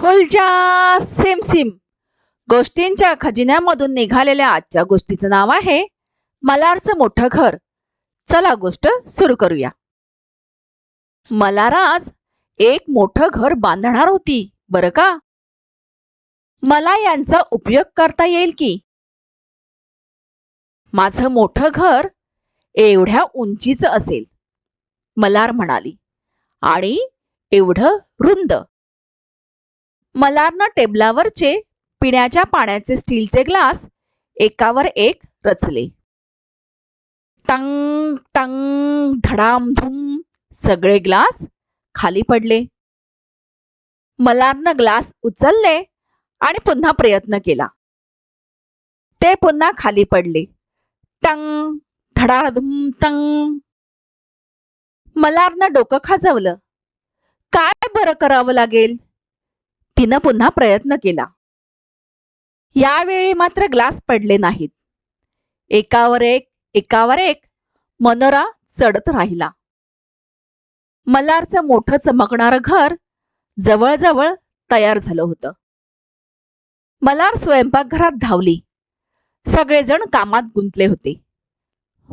खुलच्या SIM SIM. गोष्टींच्या खजिन्यामधून निघालेल्या आजच्या गोष्टीचं नाव आहे मलारचं मोठं घर. चला गोष्ट सुरू करूया. मलाराज एक मोठं घर बांधणार होती बरं का? मला यांचा उपयोग करता येईल की? माझं मोठं घर एवढ्या उंचीचं असेल मलार म्हणाली. आणि एवढं रुंद. मलारनं टेबलावरचे पिण्याच्या पाण्याचे स्टीलचे ग्लास एकावर एक रचले. टंग टंग धडामधूम सगळे ग्लास खाली पडले. मलारनं ग्लास उचलले आणि पुन्हा प्रयत्न केला. ते पुन्हा खाली पडले. टंग धडाधुम टंग. मलारनं डोकं खाजवलं. काय बरं करावं लागेल? तिनं पुन्हा प्रयत्न केला. यावेळी मात्र ग्लास पडले नाहीत. एकावर एक एकावर एक मनोरा चढत राहिला. मल्हारचं मोठं चमकणारं घर जवळजवळ तयार झालं होतं. मलार स्वयंपाकघरात धावली. सगळेजण कामात गुंतले होते.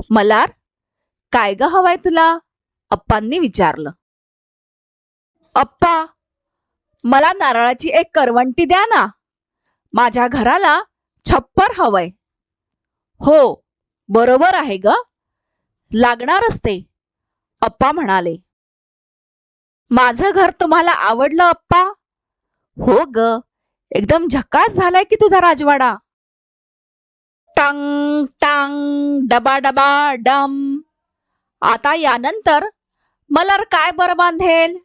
मलार काय ग हवाय तुला? अप्पांनी विचारलं. अप्पा मला नारळाची एक करवंटी द्या ना. माझ्या घराला छप्पर हवंय. हो बरोबर आहे ग. लागणारच ते अप्पा म्हणाले. माझं घर तुम्हाला आवडलं अप्पा? हो ग एकदम झकास झालाय की तुझा राजवाडा. टांग टांग डबा डबा डम. आता यानंतर मला काय बरं बांधेल?